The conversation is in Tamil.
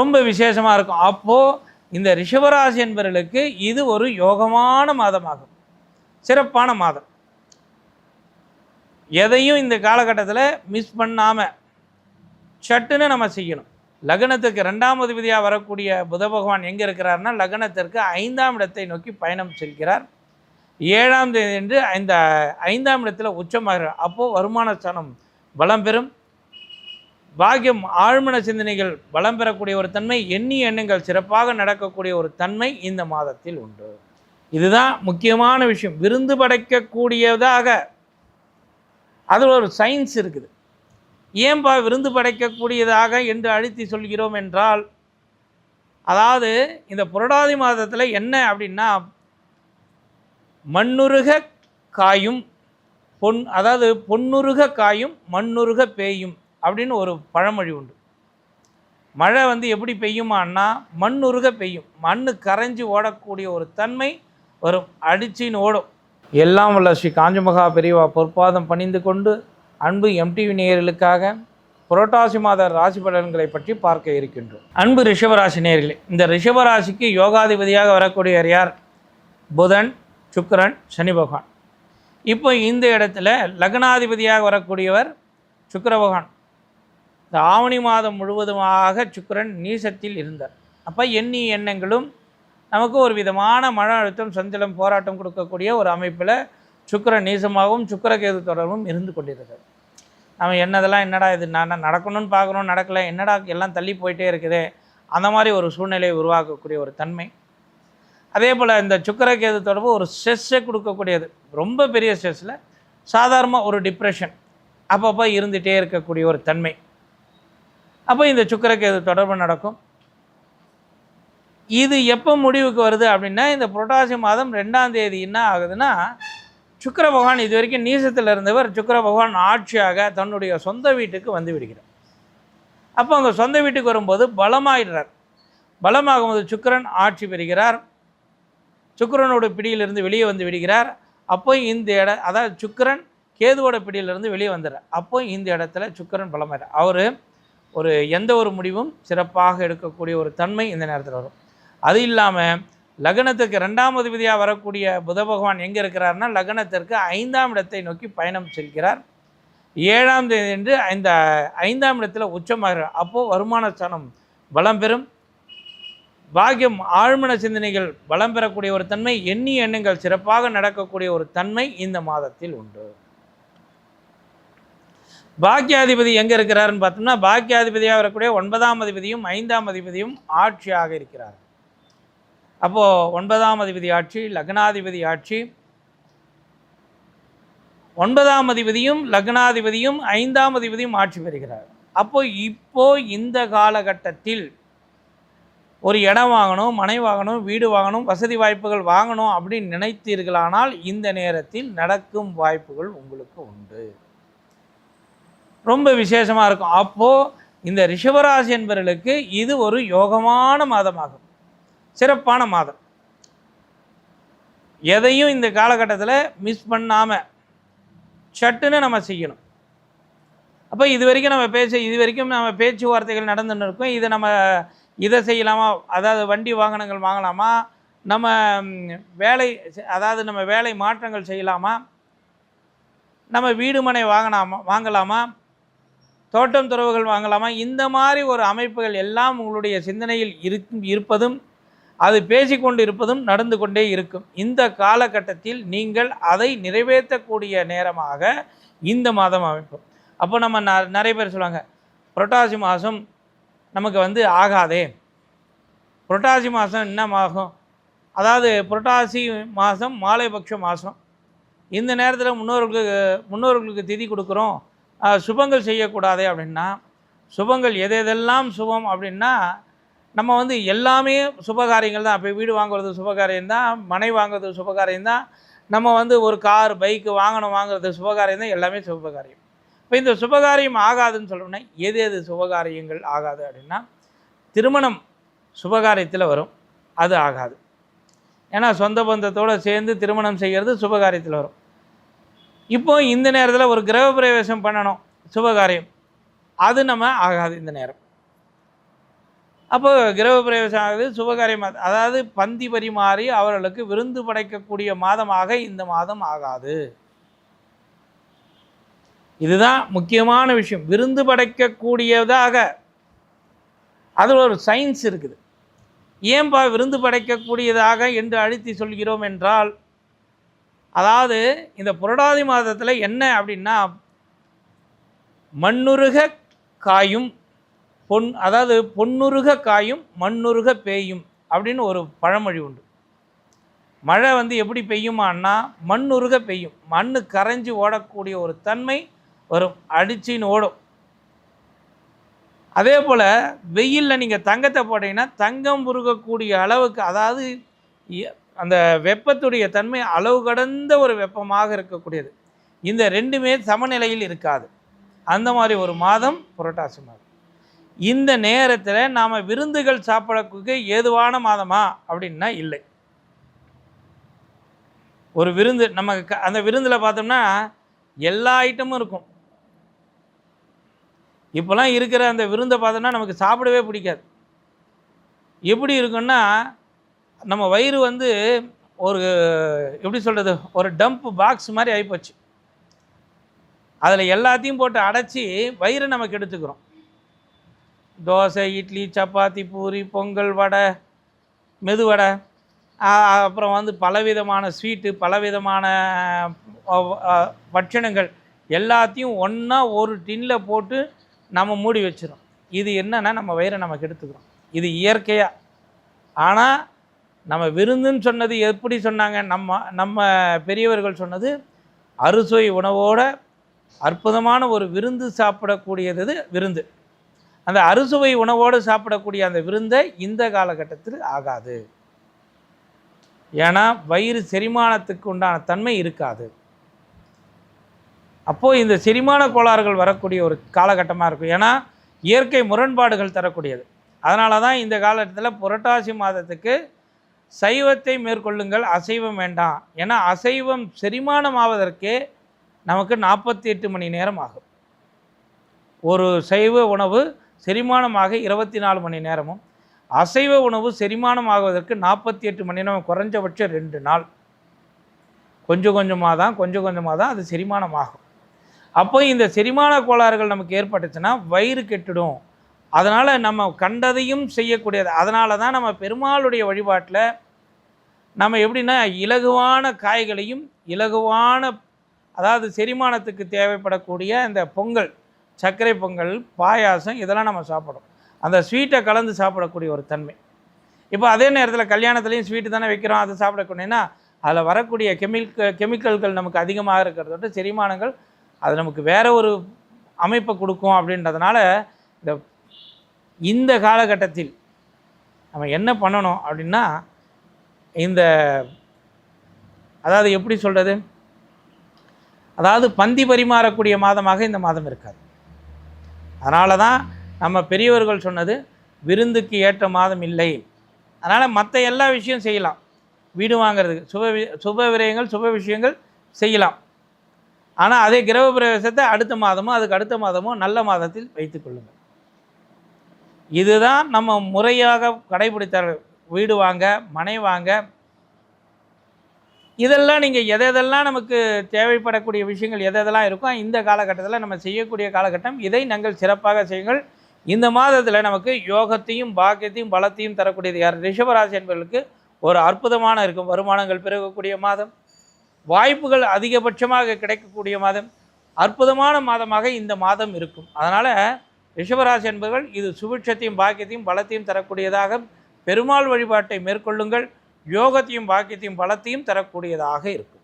ரொம்ப விசேஷமாக இருக்கும். அப்போது இந்த ரிஷபராசி என்பவர்களுக்கு இது ஒரு யோகமான மாதமாகும். சிறப்பான மாதம். எதையும் இந்த காலகட்டத்தில் மிஸ் பண்ணாமல் சட்டுன்னு நம்ம செய்யணும். லக்னத்துக்கு ரெண்டாம் அதிபதியாக வரக்கூடிய புத பகவான் எங்கே இருக்கிறார்னா லக்னத்திற்கு ஐந்தாம் இடத்தை நோக்கி பயணம் செல்கிறார். ஏழாம் தேதி என்று இந்த ஐந்தாம் இடத்தில் உச்சமாகிறார். அப்போது வருமான ஸ்தானம் பலம் பெறும். பாக்கியம் ஆழ்மன சிந்தனைகள் பலம் பெறக்கூடிய ஒரு தன்மை எண்ணி எண்ணங்கள் சிறப்பாக நடக்கக்கூடிய ஒரு தன்மை இந்த மாதத்தில் உண்டு. இதுதான் முக்கியமான விஷயம். விருந்து படைக்கக்கூடியதாக அதில் ஒரு சயின்ஸ் இருக்குது. ஏன்பா விருந்து படைக்கக்கூடியதாக என்று அழுத்தி சொல்கிறோம் என்றால் அதாவது இந்த புரடாதி மாதத்தில் என்ன அப்படின்னா மண்ணுருக காயும் பொன் அதாவது பொன்னுருக காயும் மண்ணுருக பேயும். அப்படின்னு ஒரு பழமொழி உண்டு. மழை வந்து எப்படி பெய்யுமான்னா மண்ணுருக பெய்யும். மண்ணு கரைஞ்சி ஓடக்கூடிய ஒரு தன்மை வரும். அடிச்சின்னு ஓடும். எல்லாம் வல்ல ஸ்ரீ காஞ்சிமகா பெரியவா பொற்பாதம் பணிந்து கொண்டு அன்பு எம்டிவி நேயர்களுக்காக புரட்டாசி மாத ராசி பலன்களை பற்றி பார்க்க இருக்கின்றோம். அன்பு ரிஷபராசி நேயர்களே இந்த ரிஷபராசிக்கு யோகாதிபதியாக வரக்கூடியவர் யார்? புதன் சுக்கரன் சனி பகவான். இப்போ இந்த இடத்துல லக்னாதிபதியாக வரக்கூடியவர் சுக்கர பகவான். இந்த ஆவணி மாதம் முழுவதுமாக சுக்கரன் நீசத்தில் இருந்தார். அப்போ எண்ணி எண்ணங்களும் நமக்கு ஒரு விதமான மன அழுத்தம் சஞ்சலம் போராட்டம் கொடுக்கக்கூடிய ஒரு அமைப்பில் சுக்கிரன் நீசமாகவும் சுக்கரகேது தொடர்பும் இருந்து கொண்டிருக்கிறது. நம்ம என்னதெல்லாம் என்னடா இது நான் நடக்கணும்னு பார்க்குறோம் நடக்கலை என்னடா எல்லாம் தள்ளி போயிட்டே இருக்குதே அந்த மாதிரி ஒரு சூழ்நிலையை உருவாக்கக்கூடிய ஒரு தன்மை. அதே போல் இந்த சுக்கரகேது தொடர்பு ஒரு ஸ்ட்ரெஸ்ஸை கொடுக்கக்கூடியது. ரொம்ப பெரிய ஸ்ட்ரெஸ்ஸில் சாதாரணமாக ஒரு டிப்ரெஷன் அப்பப்போ இருந்துகிட்டே இருக்கக்கூடிய ஒரு தன்மை. அப்போ இந்த சுக்கிரகேது தொடர்பு நடக்கும். இது எப்போ முடிவுக்கு வருது அப்படின்னா இந்த புரட்டாசி மாதம் ரெண்டாம் தேதி என்ன ஆகுதுன்னா சுக்கர பகவான் இது வரைக்கும் நீசத்தில் இருந்தவர் சுக்கர பகவான் ஆட்சியாக தன்னுடைய சொந்த வீட்டுக்கு வந்து விடுகிறார். அப்போ அவங்க சொந்த வீட்டுக்கு வரும்போது பலமாயிடுறார். பலமாகும்போது சுக்கிரன் ஆட்சி பெறுகிறார். சுக்கரனோட பிடியிலிருந்து வெளியே வந்து விடுகிறார். அப்போ இந்த இட அதாவது சுக்கிரன் கேதுவோட பிடியிலிருந்து வெளியே வந்துடுறார். அப்போ இந்த இடத்துல சுக்கிரன் பலமாயிடுறார். அவர் ஒரு எந்த ஒரு முடிவும் சிறப்பாக எடுக்கக்கூடிய ஒரு தன்மை இந்த நேரத்தில் வரும். அது இல்லாமல் லக்னத்துக்கு ரெண்டாம் அதிபதியாக வரக்கூடிய புத பகவான் எங்கே இருக்கிறார்னா லக்னத்திற்கு ஐந்தாம் இடத்தை நோக்கி பயணம் செல்கிறார். ஏழாம் தேதி என்று இந்த ஐந்தாம் இடத்தில் உச்சமாக அப்போது வருமான ஸ்தானம் பலம் பெறும். பாக்கியம் ஆழ்மன சிந்தனைகள் பலம் பெறக்கூடிய ஒரு தன்மை எண்ணி எண்ணங்கள் சிறப்பாக நடக்கக்கூடிய ஒரு தன்மை இந்த மாதத்தில் உண்டு. பாக்கியாதிபதி எங்கே இருக்கிறாருன்னு பார்த்தோம்னா பாக்கியாதிபதியாக வரக்கூடிய ஒன்பதாம் அதிபதியும் ஐந்தாம் அதிபதியும் ஆட்சியாக இருக்கிறார். அப்போது ஒன்பதாம் அதிபதி ஆட்சி லக்னாதிபதி ஆட்சி. ஒன்பதாம் அதிபதியும் லக்னாதிபதியும் ஐந்தாம் அதிபதியும் ஆட்சி பெறுகிறார். அப்போ இப்போ இந்த காலகட்டத்தில் ஒரு இடம் வாங்கணும் மனை வாங்கணும் வீடு வாங்கணும் வசதி வாய்ப்புகள் வாங்கணும் அப்படின்னு நினைத்தீர்களானால் இந்த நேரத்தில் நடக்கும் வாய்ப்புகள் உங்களுக்கு உண்டு. ரொம்ப விசேஷமாக இருக்கும். அப்போது இந்த ரிஷபராசி என்பவர்களுக்கு இது ஒரு யோகமான மாதமாகும். சிறப்பான மாதம். எதையும் இந்த காலகட்டத்தில் மிஸ் பண்ணாமல் சட்டுன்னு நம்ம செய்யணும். அப்போ இது வரைக்கும் நம்ம பேச இது வரைக்கும் நம்ம பேச்சுவார்த்தைகள் நடந்துன்னு இருக்கோம். இதை நம்ம இதை செய்யலாமா? அதாவது வண்டி வாகனங்கள் வாங்கலாமா? நம்ம வேலை அதாவது நம்ம வேலை மாற்றங்கள் செய்யலாமா? நம்ம வீடு மனை வாங்கலாமா? வாங்கலாமா? தோட்டம் துறவுகள் வாங்கலாமா? இந்த மாதிரி ஒரு அமைப்புகள் எல்லாம் உங்களுடைய சிந்தனையில் இருக்கும் இருப்பதும் அது பேசிக்கொண்டு இருப்பதும் நடந்து கொண்டே இருக்கும். இந்த காலகட்டத்தில் நீங்கள் அதை நிறைவேற்றக்கூடிய நேரமாக இந்த மாதம் அமைப்போம். அப்போ நம்ம ந நிறைய பேர் சொல்லுவாங்க புரட்டாசி மாதம் நமக்கு வந்து ஆகாதே. புரட்டாசி மாதம் என்ன ஆகும் அதாவது புரட்டாசி மாதம் மாலைபக்ஷ மாதம். இந்த நேரத்தில் முன்னோர்களுக்கு முன்னோர்களுக்கு திதி கொடுக்குறோம். சுபங்கள் செய்யக்கூடாதே அப்படின்னா சுபங்கள் எது எதெல்லாம் சுபம் அப்படின்னா நம்ம வந்து எல்லாமே சுபகாரியங்கள் தான். இப்போ வீடு வாங்குறது சுபகாரியம் தான் மனை வாங்குறது சுபகாரியம் தான். நம்ம வந்து ஒரு கார் பைக்கு வாங்கணும் வாங்குறது சுபகாரியம் தான். எல்லாமே சுபகாரியம். இப்போ இந்த சுபகாரியம் ஆகாதுன்னு சொல்லணும்னா எது எது சுபகாரியங்கள் ஆகாது அப்படின்னா திருமணம் சுபகாரியத்தில் வரும். அது ஆகாது. ஏன்னா சொந்த பந்தத்தோடு சேர்ந்து திருமணம் செய்கிறது சுபகாரியத்தில் வரும். இப்போ இந்த நேரத்தில் ஒரு கிரக பிரவேசம் பண்ணணும். சுபகாரியம். அது நம்ம ஆகாது இந்த நேரம். அப்போ கிரகப்பிரவேசம் ஆகுது சுபகாரியம் அதாவது பந்தி பரிமாறி அவர்களுக்கு விருந்து படைக்கக்கூடிய மாதமாக இந்த மாதம் ஆகாது. இதுதான் முக்கியமான விஷயம். விருந்து படைக்கக்கூடியதாக அதில் ஒரு சயின்ஸ் இருக்குது. ஏன்பா விருந்து படைக்கக்கூடியதாக என்று அழுத்தி சொல்கிறோம் என்றால் அதாவது இந்த புரடாதி மாதத்தில் என்ன அப்படின்னா மண்ணுருக காயும் பொன் அதாவது பொன்னுருக காயும் மண்ணுருக பேயும் அப்படின்னு ஒரு பழமொழி உண்டு. மழை வந்து எப்படி பெய்யுமான்னா மண்ணுருக பெய்யும். மண் கரைஞ்சி ஓடக்கூடிய ஒரு தன்மை வரும். அடிச்சின்னு ஓடும். அதே போல் வெயிலில் நீங்கள் தங்கத்தை போட்டீங்கன்னா தங்கம் உருகக்கூடிய அளவுக்கு அதாவது அந்த வெப்பத்துடைய தன்மை அளவு கடந்த ஒரு வெப்பமாக இருக்கக்கூடியது. இந்த ரெண்டுமே சமநிலையில் இருக்காது. அந்த மாதிரி ஒரு மாதம் புரட்டாசி மாதம். இந்த நேரத்தில் நாம் விருந்துகள் சாப்பிடக்கூடிய ஏதுவான மாதமா அப்படின்னா இல்லை. ஒரு விருந்து நம்ம அந்த விருந்தில் பார்த்தோம்னா எல்லா ஐட்டமும் இருக்கும். இப்போலாம் இருக்கிற அந்த விருந்தை பார்த்தோம்னா நமக்கு சாப்பிடவே பிடிக்காது. எப்படி இருக்குன்னா நம்ம வயிறு வந்து ஒரு எப்படி சொல்கிறது ஒரு டம்ப் பாக்ஸ் மாதிரி ஆகிப்போச்சு அதில் எல்லாத்தையும் போட்டு அடைச்சி வயிறை நம்ம கெடுத்துக்கிறோம். தோசை இட்லி சப்பாத்தி பூரி பொங்கல் வடை மெதுவடை அப்புறம் வந்து பலவிதமான ஸ்வீட்டு பலவிதமான பட்சணங்கள் எல்லாத்தையும் ஒன்றா ஒரு டின்னில் போட்டு நம்ம மூடி வச்சிடும் இது என்னென்னா நம்ம வயிறை நம்ம கெடுத்துக்கிறோம். இது இயற்கையாக ஆனால் நம்ம விருந்துன்னு சொன்னது எப்படி சொன்னாங்க? நம்ம நம்ம பெரியவர்கள் சொன்னது அறுசுவை உணவோட அற்புதமான ஒரு விருந்து சாப்பிடக்கூடியது விருந்து. அந்த அறுசுவை உணவோடு சாப்பிடக்கூடிய அந்த விருந்தை இந்த காலகட்டத்தில் ஆகாது. ஏன்னா வயிறு செரிமானத்துக்கு உண்டான தன்மை இருக்காது. அப்போது இந்த செரிமான கோளாறுகள் வரக்கூடிய ஒரு காலகட்டமாக இருக்கும். ஏன்னா இயற்கை முரண்பாடுகள் தரக்கூடியது. அதனால தான் இந்த காலகட்டத்தில் புரட்டாசி மாதத்துக்கு சைவத்தை மேற்கொள்ளுங்கள் அசைவம் வேண்டாம். ஏன்னா அசைவம் செரிமானம் ஆவதற்கே நமக்கு நாற்பத்தி எட்டு மணி நேரம் ஆகும். ஒரு சைவ உணவு செரிமானமாக இருபத்தி நாலு மணி நேரமும் அசைவ உணவு செரிமானம் ஆகுவதற்கு நாற்பத்தி எட்டு மணி நேரம் குறைஞ்சபட்சம் ரெண்டு நாள். கொஞ்சம் கொஞ்சமாக தான் கொஞ்சம் கொஞ்சமாக தான் அது செரிமானம் ஆகும் அப்போ இந்த செரிமான கோளாறுகள் நமக்கு ஏற்பட்டுச்சுன்னா வயிறு கெட்டுடும். அதனால் நம்ம கண்டதையும் செய்யக்கூடியது. அதனால தான் நம்ம பெருமாளுடைய வழிபாட்டில் நம்ம எப்படின்னா இலகுவான காய்களையும் இலகுவான அதாவது செரிமானத்துக்கு தேவைப்படக்கூடிய இந்த பொங்கல் சர்க்கரை பொங்கல் பாயாசம் இதெல்லாம் நம்ம சாப்பிடும் அந்த ஸ்வீட்டை கலந்து சாப்பிடக்கூடிய ஒரு தன்மை. இப்போ அதே நேரத்தில் கல்யாணத்துலேயும் ஸ்வீட்டு தானே வைக்கிறோம் அதை சாப்பிடக்கூடியன்னா அதில் வரக்கூடிய கெமிக்கல் கெமிக்கல்கள் நமக்கு அதிகமாக இருக்கிறதோட செரிமானங்கள் அது நமக்கு வேற ஒரு அமைப்பை கொடுக்கும் அப்படின்றதுனால இந்த இந்த காலகட்டத்தில் நம்ம என்ன பண்ணணும் அப்படின்னா இந்த அதாவது எப்படி சொல்கிறது அதாவது பந்தி பரிமாறக்கூடிய மாதமாக இந்த மாதம் இருக்காது. அதனால தான் நம்ம பெரியவர்கள் சொன்னது விருந்துக்கு ஏற்ற மாதம் இல்லை. அதனால் மற்ற எல்லா விஷயம் செய்யலாம். வீடு வாங்கிறதுக்கு சுப வி- சுப விரயங்கள் சுப விஷயங்கள் செய்யலாம். ஆனால் அதே கிரக பிரவேசத்தை அடுத்த மாதமோ அதுக்கு அடுத்த மாதமோ நல்ல மாதத்தில் வைத்துக்கொள்ளுங்கள் இதுதான் நம்ம முறையாக கடைபிடித்தார்கள் வீடு வாங்க மனை வாங்க. இதெல்லாம் நீங்கள் எதை எதெல்லாம் நமக்கு தேவைப்படக்கூடிய விஷயங்கள் எது எதெல்லாம் இருக்கோ இந்த காலகட்டத்தில் நம்ம செய்யக்கூடிய காலகட்டம் இதை நாங்கள் சிறப்பாக செய்யுங்கள். இந்த மாதத்தில் நமக்கு யோகத்தையும் பாக்கியத்தையும் பலத்தையும் தரக்கூடியது யார்? ரிஷபராசி என்பவர்களுக்கு ஒரு அற்புதமான இருக்கும். வருமானங்கள் பெருகக்கூடிய மாதம். வாய்ப்புகள் அதிகபட்சமாக கிடைக்கக்கூடிய மாதம். அற்புதமான மாதமாக இந்த மாதம் இருக்கும். அதனால் ரிஷபராசி என்பவர்கள் இது சுபிட்சத்தையும் பாக்கியத்தையும் பலத்தையும் தரக்கூடியதாக பெருமாள் வழிபாட்டை மேற்கொள்ளுங்கள். யோகத்தையும் பாக்கியத்தையும் பலத்தையும் தரக்கூடியதாக இருக்கும்.